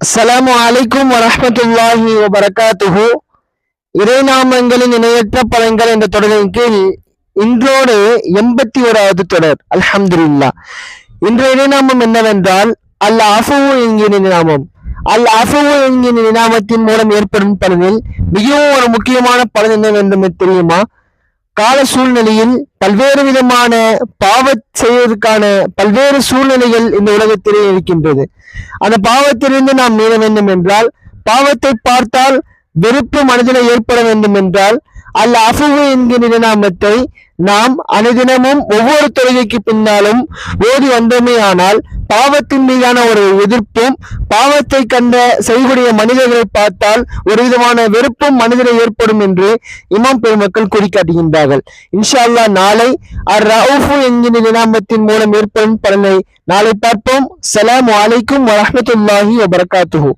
அஸ்லாம் வலைக்கும் வரமத்துல்லாஹி வபரகாத்துஹு இறைநாமங்களின் இணையற்ற பலன்கள் என்ற தொடரின் கீழ் இன்றோடு எண்பத்தி ஓராவது தொடர். அல்ஹம்துல்லா இன்றைய இணைநாமம் என்னவென்றால் அல் அஃபுவு என்கிற இறைநாமம் அல் அஃபுவு என்கிற இறைநாமத்தின் மூலம் ஏற்படும் பலனில் மிகவும் ஒரு முக்கியமான பலன் என்னவென்று தெரியுமா? கால சூழ்நிலையில் பல்வேறு விதமான பாவ செய்வதற்கான பல்வேறு சூழ்நிலைகள் இந்த உலகத்திலே இருக்கின்றது. அந்த பாவத்திலிருந்து நாம் மீற வேண்டும் என்றால் பாவத்தை பார்த்தால் வெறுப்பு மனதில் ஏற்பட வேண்டும் என்றால் அல்ல அஃபுவு என்கிற நாமத்தை நாம் அனுதினமும் ஒவ்வொரு தொழுகைக்கு பின்னாலும் ஓடி வந்தோமே ஆனால் பாவத்தின் மீதான ஒரு எதிர்ப்பும் பாவத்தை கண்ட செய்யக்கூடிய மனிதர்களை பார்த்தால் ஒரு விதமான வெறுப்பும் மனிதரை ஏற்படும் என்று இமாம் பெருமக்கள் குறிக்காட்டுகின்றார்கள் இன்ஷா நாளை அர் ரவுஃபு என்கிற நினாமத்தின் மூலம் ஏற்படும் பலனை நாளை பார்ப்போம். சலாம் அலைக்கும் வரமத்துல்லாஹி வபரகாத்துஹு.